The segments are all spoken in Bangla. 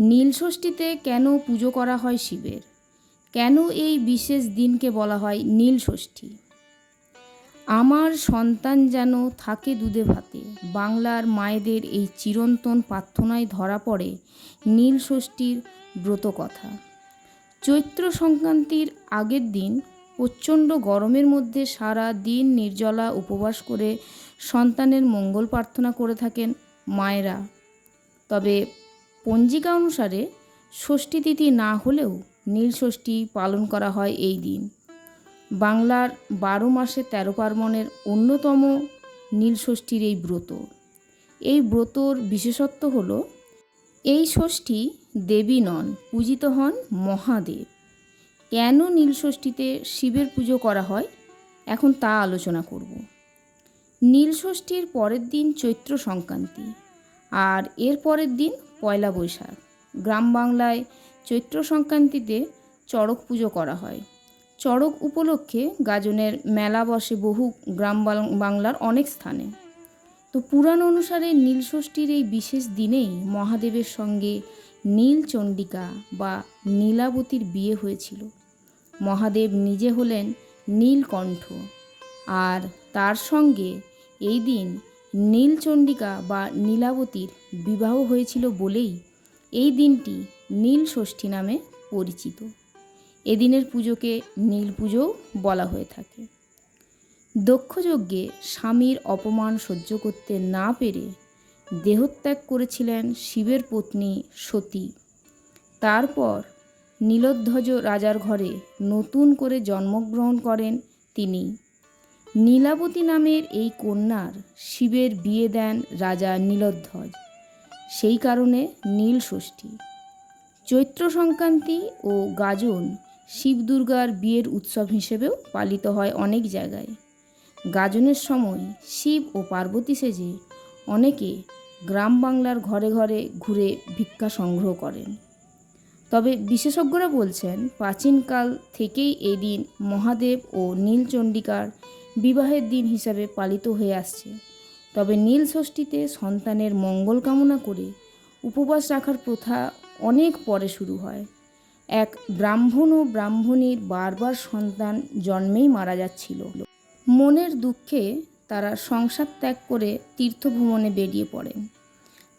নীলষষ্ঠীতে কেন পুজো করা হয় শিবের? কেন এই বিশেষ দিনকে বলা হয় নীল ষষ্ঠী আমার সন্তান যেন থাকে দুধে ভাতে, বাংলার মায়েদের এই চিরন্তন প্রার্থনায় ধরা পড়ে নীলষষ্ঠীর ব্রত কথা। চৈত্র সংক্রান্তির আগের দিন প্রচণ্ড গরমের মধ্যে সারা দিন নির্জলা উপবাস করে সন্তানের মঙ্গল প্রার্থনা করে থাকেন মায়েরা। তবে পঞ্জিকা অনুসারে ষষ্ঠী তিথি না হলেও নীল ষষ্ঠী পালন করা হয় এই দিন। বাংলার বারো মাসে তেরো পার্বণের অন্যতম নীল ষষ্ঠীর এই ব্রত। এই ব্রতর বিশেষত্ব হল, এই ষষ্ঠী দেবী নন, পূজিত হন মহাদেব। কেন নীল ষষ্ঠীতে শিবের পুজো করা হয়? এখন তা আলোচনা করব। নীল ষষ্ঠীর পরের দিন চৈত্র সংক্রান্তি। আর এর পরের দিন পয়লা বৈশাখ। গ্রাম বাংলায় চৈত্র সংক্রান্তিতে চড়ক পুজো করা হয়। চড়ক উপলক্ষে গাজনের মেলা বসে বহু গ্রাম বাংলার অনেক স্থানে। তো পুরাণ অনুসারে নীলষষ্ঠীর এই বিশেষ দিনেই মহাদেবের সঙ্গে নীল চণ্ডিকা বা নীলাবতীর বিয়ে হয়েছিল। মহাদেব নিজে হলেন নীলকণ্ঠ। আর তার সঙ্গে এই দিন নীলচণ্ডিকা বা নীলাবতীর বিবাহ হয়েছিল বলেই এই দিনটি নীল ষষ্ঠী নামে পরিচিত। এদিনের পুজোকে নীল পুজোও বলা হয়ে থাকে। দক্ষযজ্ঞে স্বামীর অপমান সহ্য করতে না পেরে দেহত্যাগ করেছিলেন শিবের পত্নী সতী। তারপর নীলধ্বজ রাজার ঘরে নতুন করে জন্মগ্রহণ করেন তিনি। নীলাবতী নামের এই কন্যার শিবের বিয়ে দেন রাজা নীলধ্বজ। সেই কারণে নীল ষষ্ঠী। চৈত্র সংক্রান্তি ও গাজন শিব দুর্গার বিয়ের উৎসব হিসেবেও পালিত হয় অনেক জায়গায়। গাজনের সময় শিব ও পার্বতী সেজে অনেকে গ্রাম বাংলার ঘরে ঘরে ঘুরে ভিক্ষা সংগ্রহ করেন। তবে বিশেষজ্ঞরা বলছেন, প্রাচীনকাল থেকেই এই দিন মহাদেব ও নীলচণ্ডিকার বিবাহের দিন হিসাবে পালিত হয়ে আসছে। তবে নীল ষষ্ঠীতে সন্তানের মঙ্গল কামনা করে উপবাস রাখার প্রথা অনেক পরে শুরু হয়। এক ব্রাহ্মণ ও ব্রাহ্মণীর বারবার সন্তান জন্মেই মারা যাচ্ছিল। মনের দুঃখে তারা সংসার ত্যাগ করে তীর্থভ্রমণে বেরিয়ে পড়েন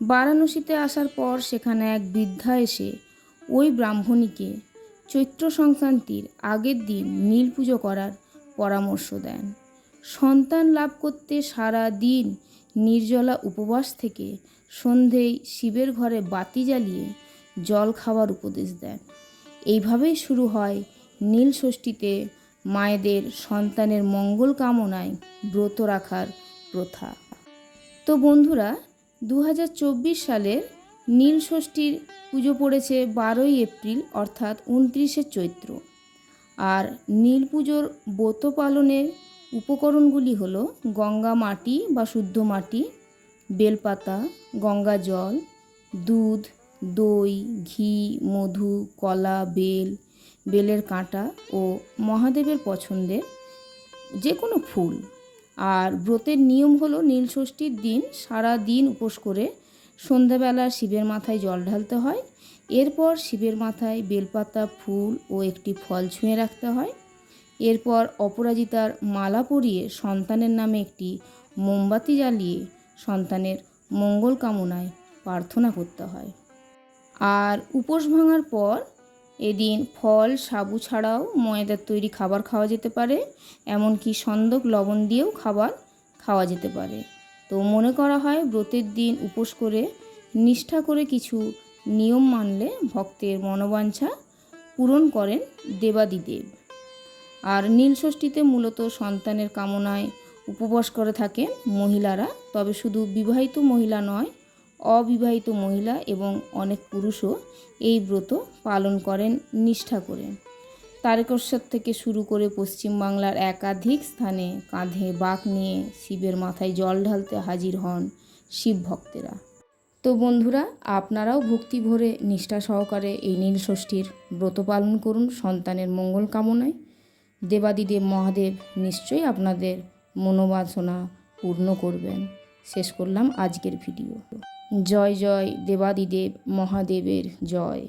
বারাণসীতে আসার পর সেখানে এক বৃদ্ধা এসে ওই ব্রাহ্মণীকে চৈত্র সংক্রান্তির আগের দিন নীল পুজো করার পরামর্শ দেন। সন্তান লাভ করতে সারা দিন নির্জলা উপবাস থেকে সন্ধেয় শিবের ঘরে বাতি জ্বালিয়ে জল খাওয়ার উপদেশ দেন। এইভাবেই শুরু হয় নীল ষষ্ঠীতে মায়েদের সন্তানের মঙ্গল কামনায় ব্রত রাখার প্রথা। তো বন্ধুরা দু হাজার চব্বিশ সালের নীল ষষ্ঠীর পুজো পড়েছে বারোই এপ্রিল, অর্থাৎ উনত্রিশে চৈত্র। আর নীল পুজোর ব্রত পালনের উপকরণগুলি হল গঙ্গা মাটি বা শুদ্ধ মাটি, বেলপাতা, গঙ্গা জল, দুধ, দই, ঘি, মধু, কলা, বেল, বেলের কাঁটা ও মহাদেবের পছন্দের যে কোনো ফুল। আর ব্রতের নিয়ম হলো নীলষষ্ঠীর দিন সারা দিন উপোস করে সন্ধ্যাবেলা শিবের মাথায় জল ঢালতে হয়। এরপর শিবের মাথায় বেলপাতা, ফুল ও একটি ফল ছুঁয়ে রাখতে হয়। এরপর অপরাজিতার মালা পরিয়ে সন্তানের নামে একটি মোমবাতি জ্বালিয়ে সন্তানের মঙ্গল কামনায় প্রার্থনা করতে হয়। আর উপোস ভাঙার পর এদিন ফল, সাবু ছাড়াও ময়দার তৈরি খাবার খাওয়া যেতে পারে, এমনকি সন্দক, লবণ দিয়েও খাবার খাওয়া যেতে পারে। তো মনে করা হয় ব্রতের দিন উপোস করে নিষ্ঠা করে কিছু নিয়ম মানলে ভক্তের মনোবাঞ্ছা পূরণ করেন দেবাদিদেব। আর নীলষষ্ঠীতে মূলত সন্তানের কামনায় উপবাস করে থাকেন মহিলারা। তবে শুধু বিবাহিত মহিলা নয়, অবিবাহিত মহিলা এবং অনেক পুরুষও এই ব্রত পালন করেন, নিষ্ঠা করে তারকেশ্বর থেকে শুরু করে পশ্চিমবাংলার একাধিক স্থানে কাঁধে বাঁক নিয়ে শিবের মাথায় জল ঢালতে হাজির হন শিব ভক্তেরা। তো বন্ধুরা, আপনারাও ভক্তি ভরে নিষ্ঠা সহকারে এই নীল ষষ্ঠীর ব্রত পালন করুন। সন্তানের মঙ্গল কামনায় দেবাদিদেব মহাদেব নিশ্চয়ই আপনাদের মনোবাসনা পূর্ণ করবেন। শেষ করলাম আজকের ভিডিও। জয় জয় দেবাদিদেব মহাদেবের জয়।